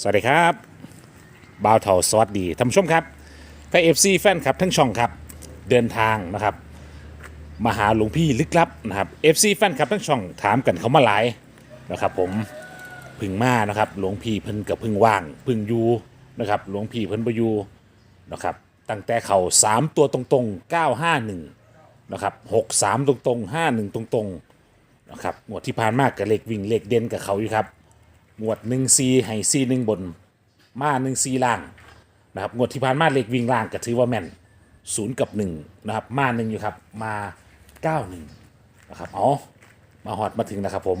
สวัสดีครับบ่าวเถาสวัสดีท่านผู้ชมครับแฟนเอฟซีแฟนครับทั้งช่องครับเดินทางนะครับมาหาหลวงพี่ลึกลับนะครับเอฟซีแฟนครับทั้งช่องถามกันเขามาหลายนะครับผมพึ่งมานะครับหลวงพี่เพิ่นกับพึ่งว่างพึ่งอยูนะครับหลวงพี่เพิ่นประยูนะครับตั้งแต่เขาสามตัวตรงๆ 951นะครับ63 ตรงๆ 51 ตรงๆนะครับหมวดที่ผ่านมากกับเลขวิ่งเลขเด่นกับเขาอยู่ครับ งวดหนึ่งซีให้ซีหนึ่งบน มาหนึ่งซีล่างนะครับงวดที่ผ่านมาเลขวิ่งล่างก็ถือว่าแม่นศูนย์กับหนึ่งนะครับ มาหนึ่งอยู่ครับ มาเก้าหนึ่งนะครับเอมาฮอดมาถึงนะครับ ผม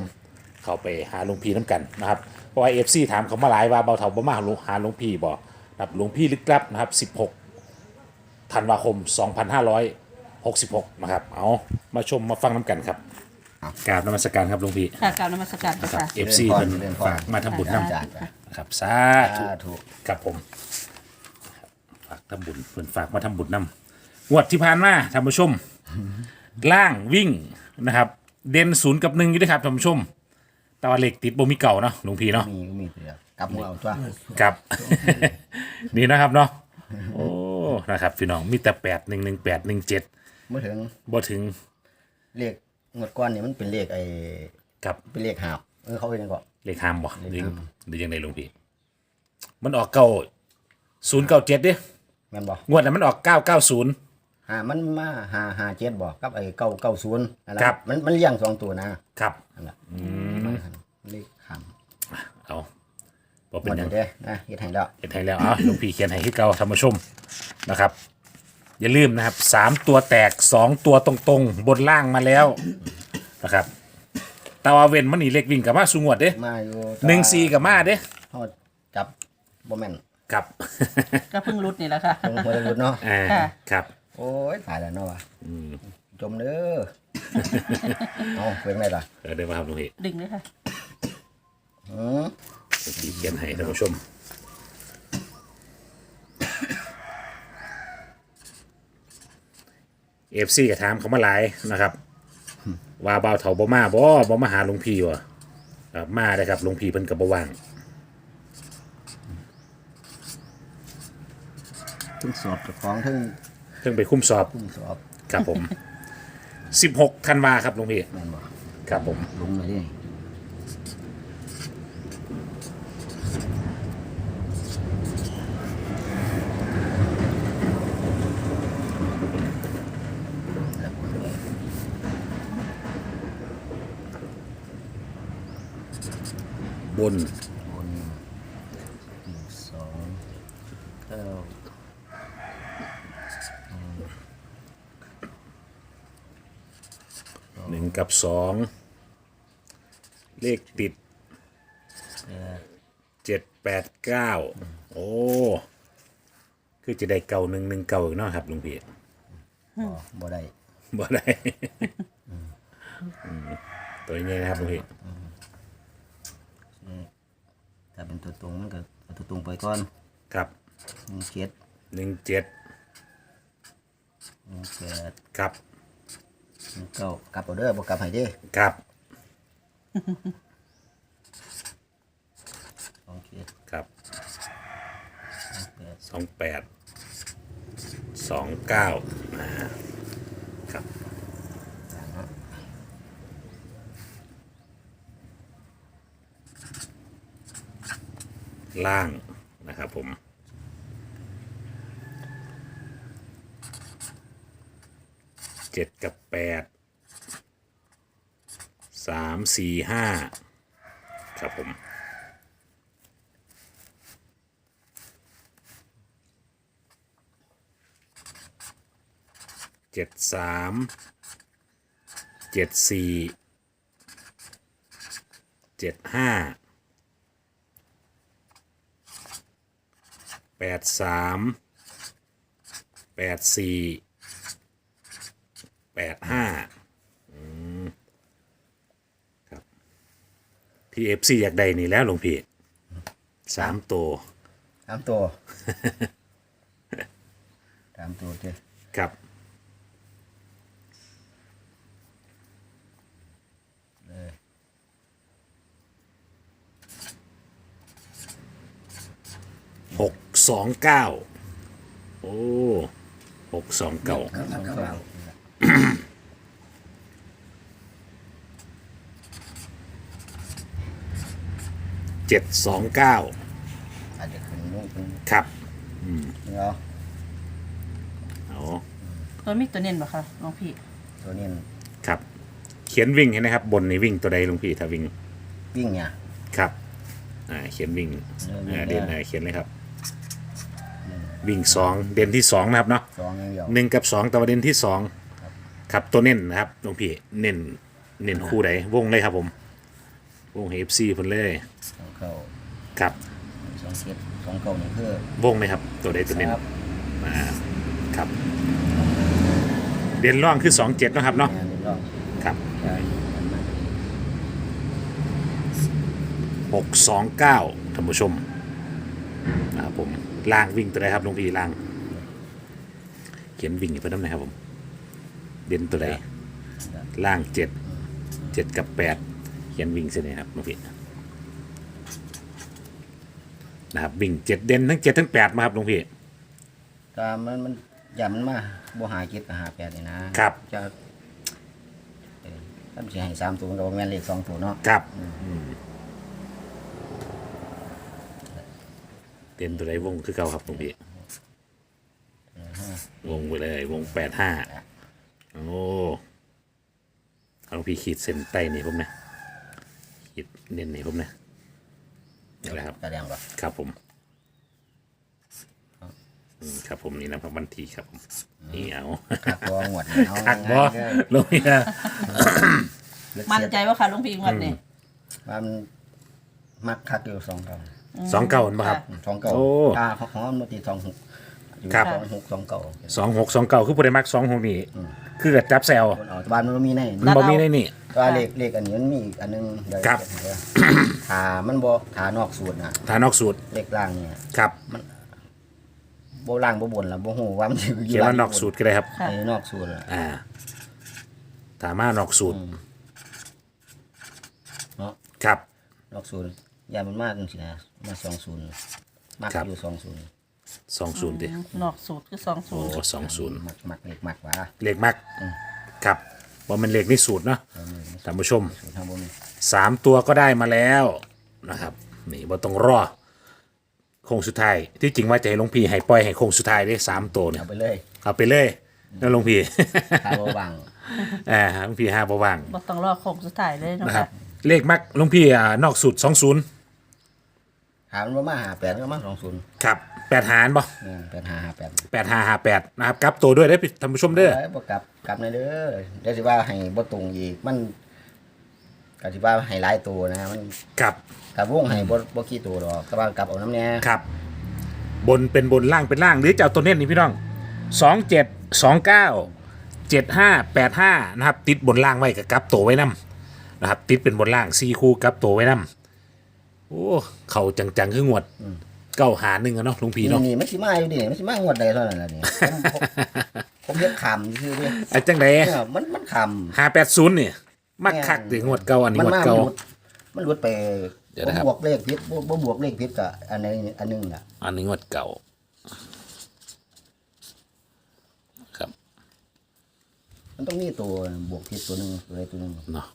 เข้าไปหาหลวงพี่น้ำกันนะครับเพราะว่าเอฟซีถามเขามาหลายว่าเบาเถาบ่มาหาหลวงหาหลวงพี่บ่นะครับหลวงพี่ลึกลับนะครับ16ธันวาคม 2566 นะครับ เอา มาชมมาฟังน้ำกันครับ กราบนมัสการครับหลวงพี่ค่ะกล่าวนมัสการเจ้าค่ะเอฟซีเจริเพิ่นญพรเจริญพร ฝากมาทำบุญน้ำจ้าจ้าครับสาธุสาธุครับผมฝากทำบุญเพิ่นฝากมาทำบุญน้ำงวดที่ผ่านมาท่านผู้ชม ล่างวิ่งนะครับ เด่นศูนย์กับหนึ่งอยู่ด้วยครับท่านผู้ชมแต่ว่าเหล็กติดบ่มีเก่าเนาะหลวงพี่เนาะมีก็มีเดียวกลับมือเอาตัวครับ นี่นะครับเนาะโอ้นะครับพี่น้องมีแต่แปดหนึ่งหนึ่งแปดหนึ่งเจ็ดเมื่อถึงบ่ถึงเลข งวดก้อนนี่มันเป็นเลขไอ้กับ เป็นเลขหาบเออเขาเป็นยังไงก่อน เลขห้ามบ่หรือเลขห้ามหรือยังไงหลวงพี่ มันออกเก้าศูนย์เก้าเจ็ดดิแม่นบอกงวดนั้นมันออกเก้าเก้าศูนย์ หามันมาหาหาเจ็ดบอกกับไอ้เก้าเก้าศูนย์นั่นแหละครับ มันมันเลี้ยงสองตัวนะครับ นั่นแหละเลขหามเอาบ่หเป็มนดหยังเด้อนะเฮ็ดให้แล้ว เห็นให้แล้วอะหลวงพี่เขียนให้ที่เก่าธรรมชมนะครับ อย่าลืมนะครับสามตัวแตกสองตัวตรงๆ บนล่างมาแล้วนะครับตาวาเวนมันนี่เล็กวิ่งกับมาสูงวดเด้มาอยู่หนึ่งซีกับมาเด้เฮาจับบ่แม่นครับ ก็เพิ่งรุดนี่แหละค่ะ ลงหัวรุดเนาะอ่าค่ะ ครับโอ้ยตายแล้วเนาะว่ะจมเด้อเอาเพิ่งได้ล่ะเออได้มาครับหลวงพี่ดึงเลยค่ะอือหลวงพี่เขียนให้ท่านผู้ชม เอฟซีกับถามเขามาหลายนะครับ ว่าบ่าวเถาบ่มาบ่บ่มาหาหลวงพี่วะครับมาได้ครับหลวงพี่เพิ่นกับบ่ว่างถึงสอบเจ้าของถึงเพิ่งไปคุ้มสอบคุมสอบครับผม 16ธันวาครับหลวงพี่ แม่นบ่ครับผม ลงเลยดิ บนบนหนึ่งสองเก้าหนึ่งกับสองเลขติดเจ็ดแปดเก้าโอ้คือจะได้เก่าหนึ่งหนึ่งเก่าอีกเนาะครับหลวงพี่บ่บ่ได้บ่ได้อืมตัวนี้นะครับหลวงพี่ ถ้าเป็นตัวตรงมันก็เอาตัวตรงไปก่อนครับหนึ่งเจ็ดหนึ่งเจ็ดหนึ่งแปดครับหนึ่งเก้ากลับเอาเด้อบ่กลับให้เด้อครับสองเจ็ดครับแปดสองแปดสองเก้าครับ ล่างนะครับผมเจ็ดกับแปดสามสี่ห้าครับผมเจ็ดสามเจ็ดสี่เจ็ดห้า แปดสามแปดสี่แปดห้าครับพี่เอฟซีอยากได้นี่แล้วหลวงพี่สามตัวสามตัว สามตัวเด้อครับ เลย สองเก้าโอ้หกสองเก้าสองเก้าเจ็ดสองเก้าอาจจะขึ้นลงขึ้นครับเนาะเอาตัวมีตัวเน้นบ่คะหลวงพี่ตัวนี้ครับ เขียนวิ่งให้นะครับ บนนี่วิ่งตัวใดหลุงพี่ถ้าวิ่ง วิ่งเนี่ยครับ อ่า เขียนวิ่งเออวิ่งอ่าได้เด่นอ่าเขียนเลยครับ วิ่งสองเด่นที่สองนะครับเนาะสองอย่างเดียวหนึ่งกับสองตัวเด่นที่สองครับตัวเน้นนะครับหลวงพี่เน้นเน้นคู่ใดวงเลยครับผม วงเอฟซีเพิ่นเลยสองเก้าครับสองเจ็ดสองเก้านี่คือวงเลยครับ ตัวใดตัวเน้นครับอ่าครับ เด่นร่องคือสองเจ็ดนาะครับเนาะงานนี้ก็ครับใช่หกสองเก้าท่านผู้ชมนะครับผม ล่างวิ่งตัวใดครับหลวงพี่ล่าง เขียนวิ่งอยู่เพิ่นน้ำหนะครับผม เด่นตัวใดล่างเจ็ดเจ็ดกับแปดเขียนวิ่งเส้นนี้ครับหลวงพี่นะครับวิ่งเจ็ดเด่นทั้งเจ็ดทั้งแปดมาครับหลวงพี่ก็มันมันอย่ามันมาบ่หาเจ็ดกับหาแปดนี่นะครับ จะเอ่อถ้ามันสิให้สามตัวมันก็บ่แม่นเลขสองตัวเนาะ ครับอืม เด่นตัวใดวงคือเก่าครับหลวงพี่วงไปเลยวงแปดห้าโอ้เอาหลวงพี่ขีดเส้นใต้นี่ผมนะขีดเน้นนี่ผมนะนี่แหละครับแสดงว่าครับผมอืมครับผมนี่นะครับวันทีครับผมนี่เอาคักบ่หวดนี่เอาคักบอง่ายๆเด้อลงเนี่ยเลือกมั่นเสียดใจว่าค่ะหลวงพี่งวดนี้ว่ามันมักคักอยู่สองเก้า สองเก้ามาครับ สองเก้าโอ้ตาของมันมาตีสองหกอยู่ครับ สองหกสองเก้าสองหกสองเก้าคือผู้ใดมักสองหกนี่คือกับจับแซวคนเอาแต่บ้านมันบ่มีในมันบ่มีในนี่ก็เลขเลขอันนี้มันมีอีกอันนึงเดี๋ยวครับ เดี๋ยวถามันบ่ถานอกสูตรนะฐานนอกสูตรเลขล่างเนี่ยครับบ่ล่างบ่บนล่ะบ่ฮู้ว่ามันสิอยู่เขียนว่านอกสูตรก็ได้ครับค่ะไอ้นอกสูตรล่ะอ่าถามานอกสูตรเนาะครับ นอกสูตรยามันมากจังซี่นะ มา20มักครับ อยู่20สองศูนย์ดินอกสูตรคือสองสูโอ้ตรสองศูนย์มักมักเลขมักว่าเลขมักครับว่ามันเลขในสูตรเนาะท่านผู้ชมสูตรทางบ่มีสามตัวก็ได้มาแล้วนะครับ นี่บ่ต้องรอโค้งสุดท้ายที่จริงว่าจะให้หลวงพี่ให้ปล่อยให้โค้งสุดท้ายได้สามตัวเนี่ยเอาไปเลยเอาไปเลยนะหลวงพี่ถ้าบ่บางอ่าหลวงพี่ห้าบ่ว่าง บ่ต้องรอโค้งสุดท้ายเลยเนาะนะครับค่ะเลขมักหลวงพี่อ่านอกสูตรสองศูนย์ หามันบ่มาหาแปดก็มา20ครับแปดหารบ่เออ8 5 5 8แปดห้าห้าแปดนะครับกลับตัวด้วยได้อท่านผู้ชมเด้อเอ้ยบ่กลับกลับในเด้อเดี๋ยวสิว่าให้บ่ตรงอีกมันก็สิว่าให้หลายตัวนะมันครับ กับวงให้บ่บ่กี่ตัวดอกแต่ว่ากลับเอาน้ำแน่ครับ บนเป็นบนล่างเป็นล่าง หรือจะเอาตัวเน้นนี่พี่น้องสองเจ็ดสองเก้าเจ็ดห้าแปดห้านะครับ ติดบนล่างไว้กับกลับตัวไว้นํนะครับ ติดเป็นบนล่างสี่คู่กลับตัวไว้นํ โอ้เข่าจังๆคืองวดเก้าหาหนึ่งอะเนาะหลุงพี่นี่เนาะนี่มันสิมาอยู่ดิมันสิมางวดใดเท่านั้นล่ะนี่ผมผมผมเฮ็ดคำซื่อๆเด้ไอ้จังไดเนี่ยมันมันคำหาแปดศูนย์เนี่ยมักคักถึงงวดเก่าอันนี้มันงวดมาเก่ามันหลุดมันหลุดไปเดี๋ยวนะครับบ่บวกเลขผิดบ่บ่บวกเลขผิดก็อันนี้อันหนึงน่ะอันนี้งวดเก่า ครับมันต้องมีตัวบวกผิดตัวหนึงตัวใดตัวหนึงเนาะ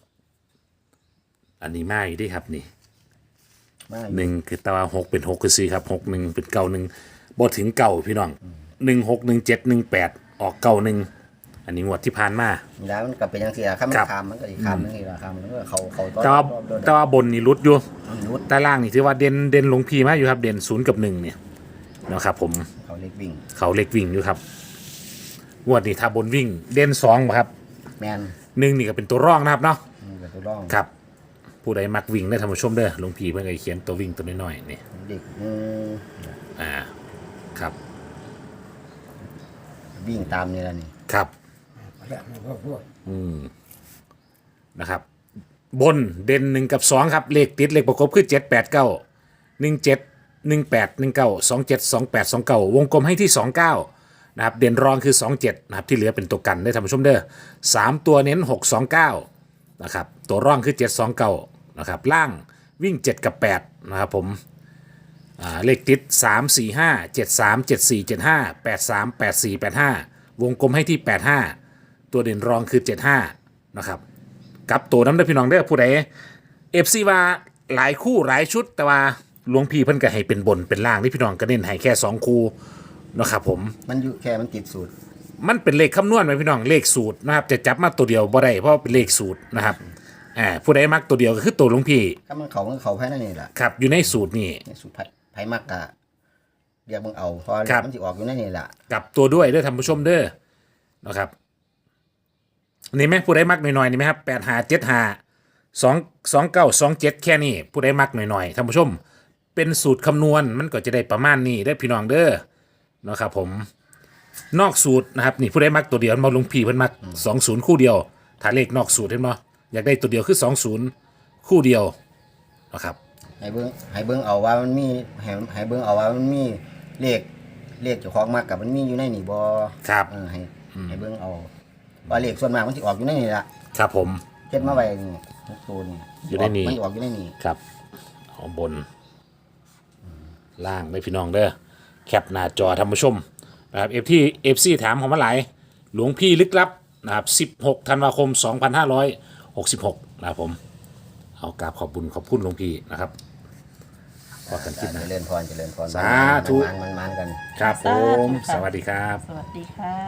อันนี้มาอยู่ดิครับนี่มา หนึ่งคือตาหกเป็นหกคือสี่ครับหกหนึ่งเป็นเก้าหนึ่งบ่ถึงเก่าพี่น้องหนึ่งหกหนึ่งเจ็ดหนึ่งแปดออกเก้าหนึ่งอันนี้งวดที่ผ่านมาเวลามันก็เป็นจังซี่ล่ะคันมันครับคำมันก็อีกคำนึงอีกล่ะคำมันก็เขาเขาแต่ว่าโดนแต่ว่าบนนี่รุดอยู่มันหลุดแต่ล่างนี่ถือว่าเด่นเด่นหลวงพีมากอยู่ครับ เด่นศูนย์กับหนึ่งเนี่ยนะครับผมเขาเล็กวิ่ง เขาเล็กวิ่งอยู่ครับงวดนี้ถ้าบนวิ่งเด่นสองบ่ครับ แมนหนึ่งนี่ก็เป็นตัวร่องนะครับเนาะมันก็ตัวร่องครับ ผู้ใดมักวิ่งได้ท่านผู้ชมเด้อหลวงพี่เพิ่งเคยเขียนตัววิ่งตัวน้อยๆนี่เด็กอืมอ่าครับวิ่งตามนี่แหละนี่ครับอืมนะครับ บนเด่นหนึ่งกับสองครับ เลขติดเลขประกบคือเจ็ดแปดเก้าหนึ่งเจ็ดหนึ่งแปดหนึ่งเก้าสองเจ็ดสองแปดสองเก้าวงกลมให้ที่สองเก้านะครับ เด่นรองคือสองเจ็ดนะครับ ที่เหลือเป็นตัวกันได้ท่านผู้ชมเด้อสามตัวเน้นหกสองเก้านะครับ ตัวร่องคือเจ็ดสองเก้า นะครับล่างวิ่งเจ็ดกับแปดนะครับผมอ่าเลขติด 3 4 5 7 3 7 4 7 5 8 3 8 4 8 5 วงกลมให้ที่ 85 ตัวเด่นรองคือ 75 นะครับกลับตัวน้ำได้อพี่น้องเด้อผู้ใดเอฟซีว่าหลายคู่หลายชุด แต่ว่าหลวงพี่เพิ่นก็ให้เป็นบนเป็นล่างนี่พี่น้องก็เน้นให้แค่ 2 คู่นะครับผมมันอยู่แค่มันติดสูตร มันเป็นเลขคำนวณไหมพี่น้องเลขสูตรนะครับจะจับมาตัวเดียวบ่ได้เพราะเป็นเลขสูตรนะครับ อ่าผู้ใดมักตัวเดียวก็คือตัวหลวงพี่ถ้ามันเขามันเขาภายในนี่แหละครับ อยู่ในสูตรนี่ในสูตรไผไผมากกะเรียกมึงเอาเพราะครับ มันจะออกอยู่ในนี่แหละกลับตัวด้วยเด้อท่านผู้ชมเด้อนะครับนี่ไหมผู้ใดมักหน่อยๆนี่ไหมครับแปดหาเจ็ดหาสองสองเก้าสองเจ็ดแค่นี้ผู้ใดมักหน่อยๆท่านผู้ชม เป็นสูตรคำนวณมันก็จะได้ประมาณนี้ได้อพี่น้องเด้อนะครับผมนอกสูตรนะครับนี่ผู้ใดมักตัวเดียวมาลงพีเพิ่นมักสองศูนย์คู่เดียวถ้าเลขนอกสูตรเห็นบ่ อยากได้ตัวเดียวคือสองศูนย์คู่เดียวนะครับ ให้เบิ้งให้เบิ้งเอาว่ามันมีให้ให้เบิ้งเอาว่ามันมีเลขเลขเจ้าของมากกับมันมีอยู่ในนี่บ่ครับเออให้ให้เบิ้งเอาว่าเลขส่วนมากมันจะออกอยู่ในนี่ละครับผม เฮ็ดมาไว้นี่ทุกตัวนี่อยู่ในนี่ มันจะออกอยู่ในนี่ครับเอาบน ล่างเลยพี่น้องเด้อแคปหน้าจอท่านผู้ชมนะครับเอฟที่เอฟซีถามของมาหลาย หลวงพี่ลึกลับนะครับ16ธันวาคม 2566นะครับผม เอากราบขอบบุญขอบคุณหลวงพี่นะครับพอกันคลิปหเจนะริญพรเจริญพรสาธุ มันมันมันกัน ครับผม สวัสดีครับ สวัสดีค่ะ